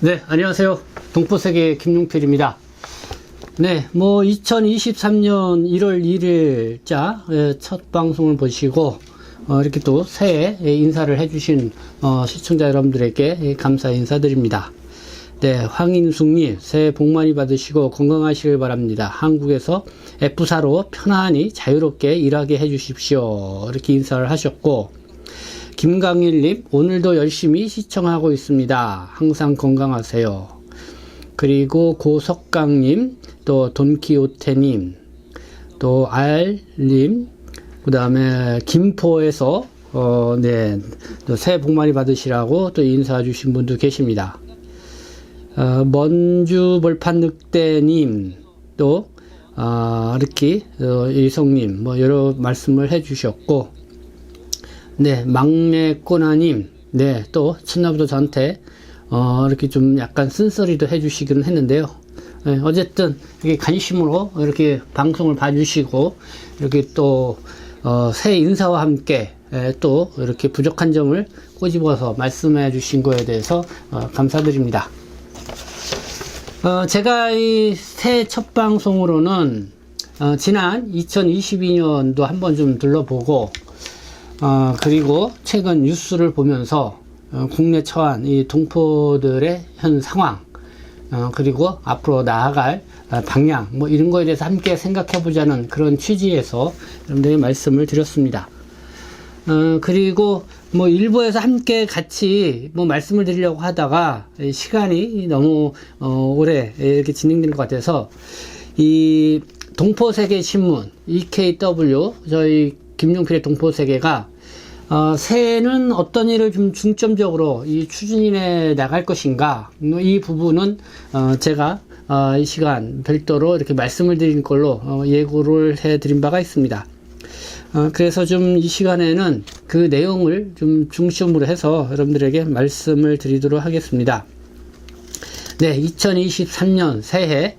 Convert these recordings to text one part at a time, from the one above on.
네, 안녕하세요. 동포세계 김용필입니다. 네, 뭐 2023년 1월 1일자 첫 방송을 보시고 어, 이렇게 또 새해 인사를 해주신 어, 시청자 여러분들에게 감사 인사드립니다. 네, 황인숙님 새해 복 많이 받으시고 건강하시길 바랍니다. 한국에서 F사로 편안히 자유롭게 일하게 해주십시오. 이렇게 인사를 하셨고 김강일님 오늘도 열심히 시청하고 있습니다. 항상 건강하세요. 그리고 고석강님 또 돈키호테님 또 알님 그 다음에 김포에서 어, 네, 또 새해 복 많이 받으시라고 또 인사 주신 분도 계십니다. 어, 먼주 벌판 늑대님 또 아, 이렇게 어, 이성님 뭐 여러 말씀을 해 주셨고 네 막내 꼬나님 네또 첫날부터 저한테 어, 이렇게 좀 약간 쓴소리도 해주시기는 했는데요. 네, 어쨌든 이렇게 관심으로 이렇게 방송을 봐주시고 이렇게 또 어, 새 인사와 함께 에, 또 이렇게 부족한 점을 꼬집어서 말씀해 주신 거에 대해서 어, 감사드립니다. 어, 제가 이 새 첫 방송으로는 어, 지난 2022년도 한번 좀 둘러보고 어, 그리고 최근 뉴스를 보면서 어, 국내 처한 이 동포들의 현 상황 어, 그리고 앞으로 나아갈 어, 방향 뭐 이런 거에 대해서 함께 생각해 보자는 그런 취지에서 여러분들에게 말씀을 드렸습니다. 어, 그리고 뭐 일부에서 함께 같이 뭐 말씀을 드리려고 하다가 이 시간이 너무 어, 오래 이렇게 진행되는 것 같아서 이 동포세계 신문 EKW 저희 김용필의 동포세계가 어, 새해는 어떤 일을 좀 중점적으로 이 추진해 나갈 것인가 뭐이 부분은 어, 제가 어, 이 시간 별도로 이렇게 말씀을 드린 걸로 어, 예고를 해 드린 바가 있습니다. 어, 그래서 좀 이 시간에는 그 내용을 좀 중심으로 해서 여러분들에게 말씀을 드리도록 하겠습니다. 네, 2023년 새해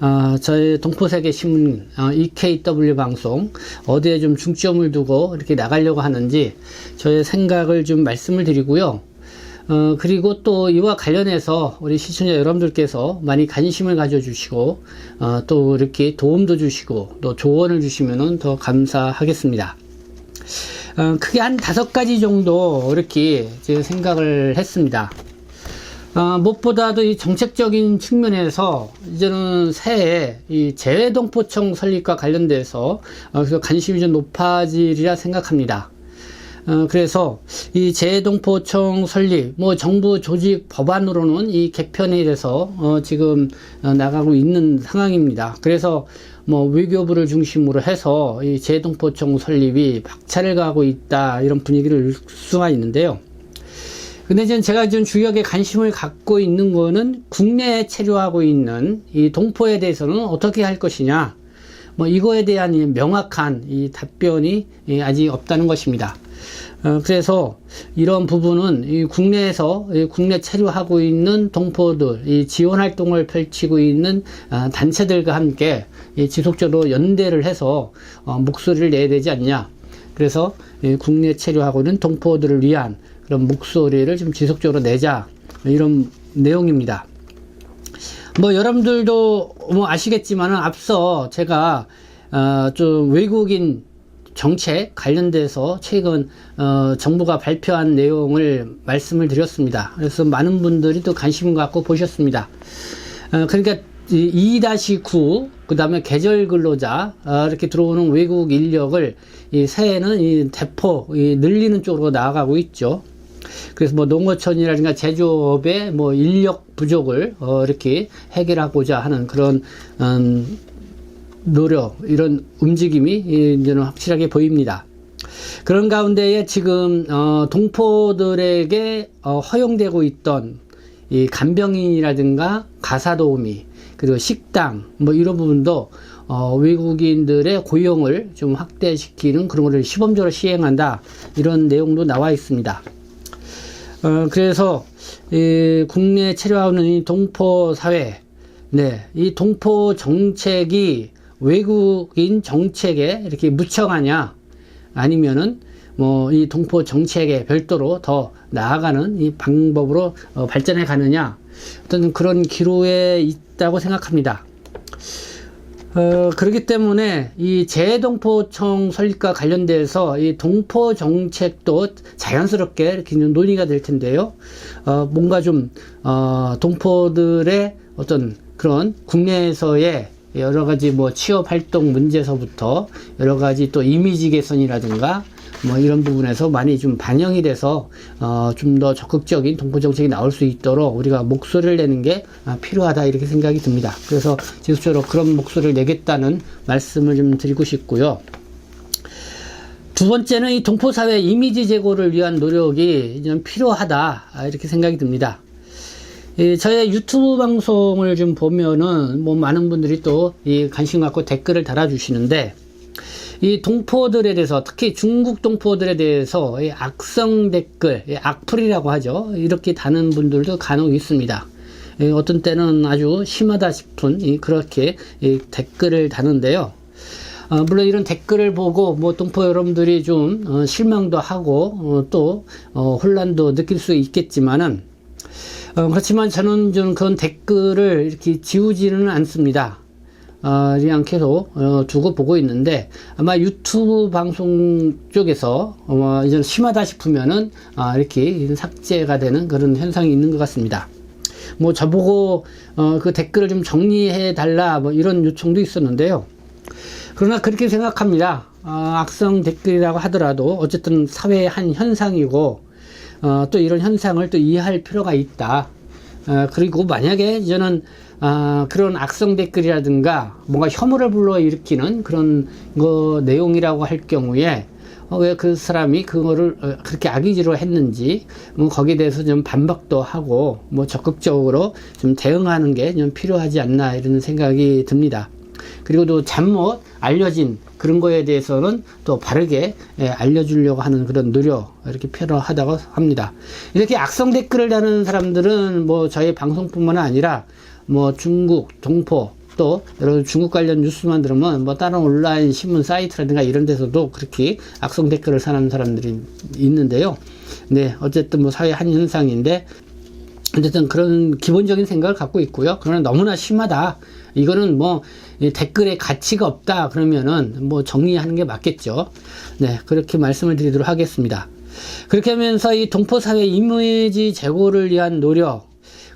어, 저희 동포세계 신문 어, EKW 방송 어디에 좀 중점을 두고 이렇게 나가려고 하는지 저의 생각을 좀 말씀을 드리고요. 어, 그리고 또 이와 관련해서 우리 시청자 여러분들께서 많이 관심을 가져주시고 어, 또 이렇게 도움도 주시고 또 조언을 주시면은 더 감사하겠습니다. 어, 크게 한 다섯 가지 정도 이렇게 제 생각을 했습니다. 어, 무엇보다도 이 정책적인 측면에서 이제는 새해 이 재외동포청 설립과 관련돼서 어, 관심이 좀 높아지리라 생각합니다. 어, 그래서 이 재동포청 설립, 뭐 정부 조직 법안으로는 이 개편에 대해서 어, 지금 어, 나가고 있는 상황입니다. 그래서 뭐 외교부를 중심으로 해서 이 재동포청 설립이 박차를 가고 있다 이런 분위기를 을 수가 있는데요. 근데 이제 제가 좀 주역에 관심을 갖고 있는 거는 국내에 체류하고 있는 이 동포에 대해서는 어떻게 할 것이냐. 뭐 이거에 대한 이 명확한 이 답변이 이 아직 없다는 것입니다. 어, 그래서 이런 부분은 이 국내에서 이 국내 체류하고 있는 동포들, 이 지원 활동을 펼치고 있는 아, 단체들과 함께 이 지속적으로 연대를 해서 어, 목소리를 내야 되지 않냐. 그래서 이 국내 체류하고 있는 동포들을 위한 그런 목소리를 좀 지속적으로 내자 이런 내용입니다. 뭐 여러분들도 뭐 아시겠지만은 앞서 제가 어, 좀 외국인 정책 관련돼서 최근 어, 정부가 발표한 내용을 말씀을 드렸습니다. 그래서 많은 분들이 또 관심 갖고 보셨습니다. 어, 그러니까 2-9 그 다음에 계절 근로자 어, 이렇게 들어오는 외국 인력을 이 새해는 이 대폭 이 늘리는 쪽으로 나아가고 있죠. 그래서 뭐 농어촌이라든가 제조업의 뭐 인력 부족을 어, 이렇게 해결하고자 하는 그런 음, 노력 이런 움직임이 이제는 확실하게 보입니다. 그런 가운데에 지금 어, 동포들에게 어, 허용되고 있던 이 간병인이라든가 가사 도우미 그리고 식당 뭐 이런 부분도 어, 외국인들의 고용을 좀 확대시키는 그런 것을 시범적으로 시행한다 이런 내용도 나와 있습니다. 어, 그래서 이 국내 체류하는 이 동포 사회, 네, 이 동포 정책이 외국인 정책에 이렇게 묻혀가냐, 아니면은 뭐 이 동포 정책에 별도로 더 나아가는 이 방법으로 어, 발전해 가느냐 어떤 그런 기로에 있다고 생각합니다. 어, 그렇기 때문에 이 재동포청 설립과 관련돼서 이 동포 정책도 자연스럽게 이렇게 좀 논의가 될 텐데요. 어, 뭔가 좀, 어, 동포들의 어떤 그런 국내에서의 여러 가지 뭐 취업 활동 문제서부터 여러 가지 또 이미지 개선이라든가 뭐 이런 부분에서 많이 좀 반영이 돼서 어 좀 더 적극적인 동포 정책이 나올 수 있도록 우리가 목소리를 내는 게 아, 필요하다 이렇게 생각이 듭니다. 그래서 지속적으로 그런 목소리를 내겠다는 말씀을 좀 드리고 싶고요. 두 번째는 이 동포 사회 이미지 제고를 위한 노력이 좀 필요하다 아, 이렇게 생각이 듭니다. 이 저의 유튜브 방송을 좀 보면은 뭐 많은 분들이 또 이 관심 갖고 댓글을 달아주시는데 이 동포들에 대해서 특히 중국 동포들에 대해서 이 악성 댓글, 이 악플이라고 하죠. 이렇게 다는 분들도 간혹 있습니다. 이 어떤 때는 아주 심하다 싶은 이 그렇게 이 댓글을 다는데요. 어, 물론 이런 댓글을 보고 뭐 동포 여러분들이 좀 어, 실망도 하고 어, 또 어, 혼란도 느낄 수 있겠지만은 어, 그렇지만 저는 좀 그런 댓글을 이렇게 지우지는 않습니다. 어, 그냥 계속 어, 두고 보고 있는데 아마 유튜브 방송 쪽에서 어, 이제 심하다 싶으면은 아, 이렇게 삭제가 되는 그런 현상이 있는 것 같습니다. 뭐 저보고 어, 그 댓글을 좀 정리해 달라 뭐 이런 요청도 있었는데요. 그러나 그렇게 생각합니다. 아, 악성 댓글이라고 하더라도 어쨌든 사회의 한 현상이고 어, 또 이런 현상을 또 이해할 필요가 있다. 어, 그리고 만약에 저는 아, 그런 악성 댓글이라든가 뭔가 혐오를 불러일으키는 그런 거 내용이라고 할 경우에 어, 왜 그 사람이 그거를 어, 그렇게 악의지로 했는지 뭐 거기에 대해서 좀 반박도 하고 뭐 적극적으로 좀 대응하는 게 좀 필요하지 않나 이런 생각이 듭니다. 그리고 또 잘못 알려진 그런 거에 대해서는 또 바르게 예, 알려주려고 하는 그런 노력 이렇게 필요하다고 합니다. 이렇게 악성 댓글을 다는 사람들은 뭐 저희 방송뿐만 아니라 뭐 중국, 동포 또 여러 중국 관련 뉴스만 들으면 뭐 다른 온라인 신문 사이트라든가 이런 데서도 그렇게 악성 댓글을 사는 사람들이 있는데요. 네, 어쨌든 뭐 사회 한 현상인데 어쨌든 그런 기본적인 생각을 갖고 있고요. 그러나 너무나 심하다. 이거는 뭐 댓글에 가치가 없다. 그러면은 뭐 정리하는 게 맞겠죠. 네, 그렇게 말씀을 드리도록 하겠습니다. 그렇게 하면서 이 동포 사회 이미지 제고를 위한 노력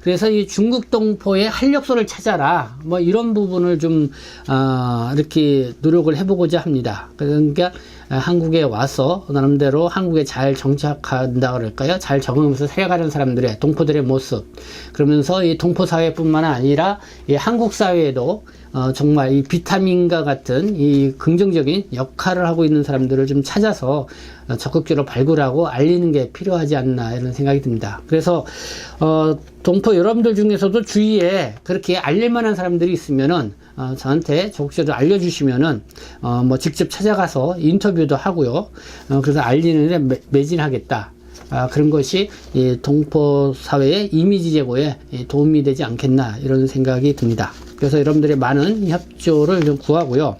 그래서 이 중국 동포의 활력소를 찾아라. 뭐 이런 부분을 좀, 아, 이렇게 노력을 해보고자 합니다. 그러니까 한국에 와서 나름대로 한국에 잘 정착한다 그럴까요? 잘 적응하면서 살아가는 사람들의 동포들의 모습. 그러면서 이 동포 사회뿐만 아니라 이 한국 사회에도 어, 정말 이 비타민과 같은 이 긍정적인 역할을 하고 있는 사람들을 좀 찾아서 어, 적극적으로 발굴하고 알리는 게 필요하지 않나 이런 생각이 듭니다. 그래서 어, 동포 여러분들 중에서도 주위에 그렇게 알릴 만한 사람들이 있으면은 어, 저한테 적극적으로 알려주시면은 어, 뭐 직접 찾아가서 인터뷰도 하고요. 어, 그래서 알리는 데 매, 매진하겠다. 아, 그런 것이 이 동포 사회의 이미지 제고에 이 도움이 되지 않겠나 이런 생각이 듭니다. 그래서 여러분들의 많은 협조를 좀 구하고요.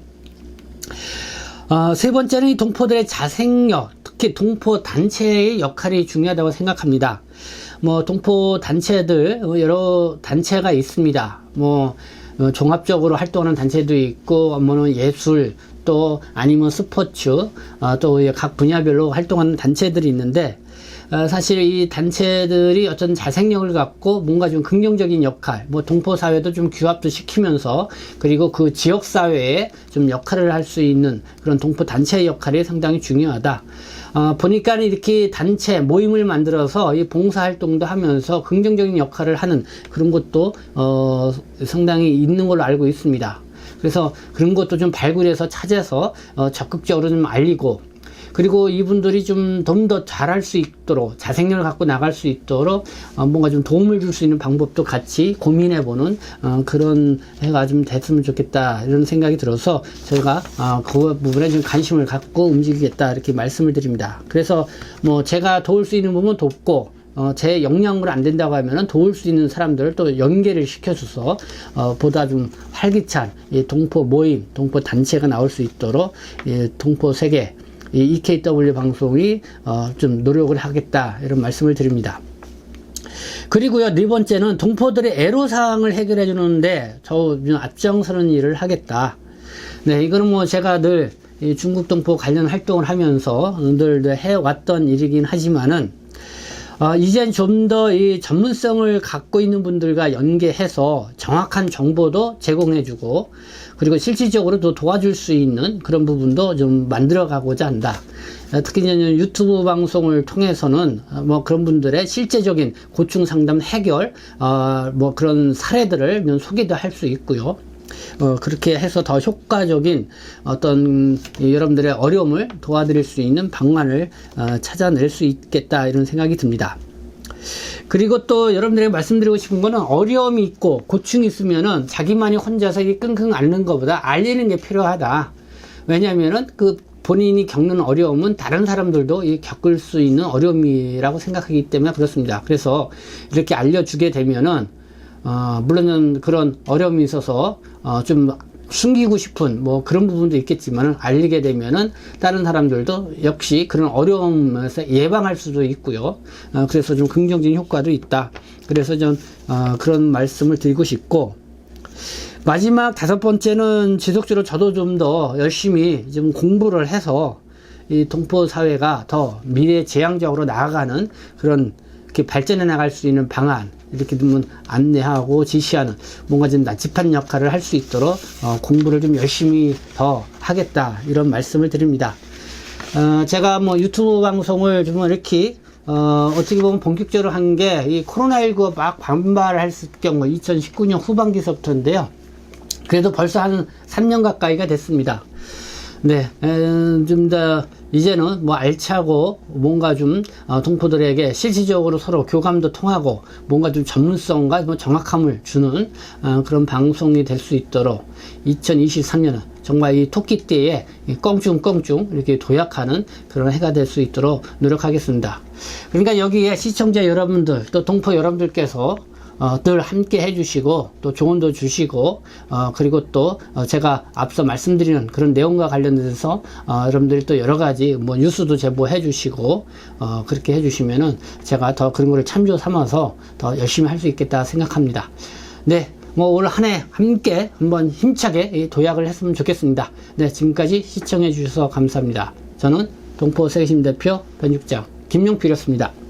어, 세 번째는 이 동포들의 자생력, 특히 동포 단체의 역할이 중요하다고 생각합니다. 뭐 동포 단체들 어, 여러 단체가 있습니다. 뭐 어, 종합적으로 활동하는 단체도 있고 뭐는 예술 또 아니면 스포츠 어, 또각 분야별로 활동하는 단체들이 있는데 어, 사실 이 단체들이 어떤 자생력을 갖고 뭔가 좀 긍정적인 역할, 뭐 동포 사회도 좀 규합도 시키면서 그리고 그 지역 사회에 좀 역할을 할 수 있는 그런 동포 단체의 역할이 상당히 중요하다. 어, 보니까 이렇게 단체 모임을 만들어서 이 봉사 활동도 하면서 긍정적인 역할을 하는 그런 것도 어, 상당히 있는 걸로 알고 있습니다. 그래서 그런 것도 좀 발굴해서 찾아서 어, 적극적으로 좀 알리고 그리고 이분들이 좀 좀 더 잘할 수 있도록 자생력을 갖고 나갈 수 있도록 어, 뭔가 좀 도움을 줄 수 있는 방법도 같이 고민해보는 어, 그런 해가 좀 됐으면 좋겠다 이런 생각이 들어서 저희가 어, 그 부분에 좀 관심을 갖고 움직이겠다 이렇게 말씀을 드립니다. 그래서 뭐 제가 도울 수 있는 부분 돕고 어, 제 역량으로 안 된다고 하면은 도울 수 있는 사람들을 또 연계를 시켜줘서 어, 보다 좀 활기찬 이 동포 모임, 동포 단체가 나올 수 있도록 이 동포 세계 이 EKW 방송이 어, 좀 노력을 하겠다 이런 말씀을 드립니다. 그리고요, 네 번째는 동포들의 애로 사항을 해결해 주는데 저 앞장서는 일을 하겠다. 네, 이거는 뭐 제가 늘이 중국 동포 관련 활동을 하면서 늘 해왔던 일이긴 하지만은 어, 이젠 좀 더 이 전문성을 갖고 있는 분들과 연계해서 정확한 정보도 제공해주고 그리고 실질적으로 또 도와줄 수 있는 그런 부분도 좀 만들어 가고자 한다. 어, 특히 유튜브 방송을 통해서는 어, 뭐 그런 분들의 실제적인 고충 상담 해결, 어, 뭐 그런 사례들을 좀 소개도 할 수 있고요. 어, 그렇게 해서 더 효과적인 어떤 이 여러분들의 어려움을 도와드릴 수 있는 방안을 어, 찾아낼 수 있겠다 이런 생각이 듭니다. 그리고 또 여러분들에게 말씀드리고 싶은 거는 어려움이 있고 고충이 있으면은 자기만이 혼자서 이 끙끙 앓는 것보다 알리는 게 필요하다. 왜냐하면은 그 본인이 겪는 어려움은 다른 사람들도 이 겪을 수 있는 어려움이라고 생각하기 때문에 그렇습니다. 그래서 이렇게 알려주게 되면은 어, 물론 그런 어려움이 있어서 어, 좀 숨기고 싶은 뭐 그런 부분도 있겠지만 알리게 되면은 다른 사람들도 역시 그런 어려움에서 예방할 수도 있고요. 어, 그래서 좀 긍정적인 효과도 있다. 그래서 좀 어, 그런 말씀을 드리고 싶고 마지막 다섯 번째는 지속적으로 저도 좀 더 열심히 좀 공부를 해서 이 동포 사회가 더 미래 지향적으로 나아가는 그런 이렇게 발전해 나갈 수 있는 방안 이렇게 좀 안내하고 지시하는 뭔가 좀 나집한 역할을 할 수 있도록 어, 공부를 좀 열심히 더 하겠다 이런 말씀을 드립니다. 어, 제가 뭐 유튜브 방송을 좀 이렇게 어, 어떻게 보면 본격적으로 한 게 이 코로나19 막 반발할 경우 2019년 후반기서부터인데요. 그래도 벌써 한 3년 가까이가 됐습니다. 네, 좀 더 이제는 뭐 알차고 뭔가 좀 어, 동포들에게 실질적으로 서로 교감도 통하고 뭔가 좀 전문성과 뭐 정확함을 주는 어, 그런 방송이 될 수 있도록 2023년은 정말 이 토끼띠에 이 껑충껑충 이렇게 도약하는 그런 해가 될 수 있도록 노력하겠습니다. 그러니까 여기에 시청자 여러분들 또 동포 여러분들께서 어, 늘 함께 해주시고 또 조언도 주시고 어, 그리고 또 어, 제가 앞서 말씀드리는 그런 내용과 관련돼서 어, 여러분들이 또 여러 가지 뭐 뉴스도 제보해 주시고 어, 그렇게 해주시면은 제가 더 그런 거를 참조 삼아서 더 열심히 할 수 있겠다 생각합니다. 네. 뭐 올 한 해 함께 한번 힘차게 이 도약을 했으면 좋겠습니다. 네, 지금까지 시청해 주셔서 감사합니다. 저는 동포 세계심 대표 변육장 김용필이었습니다.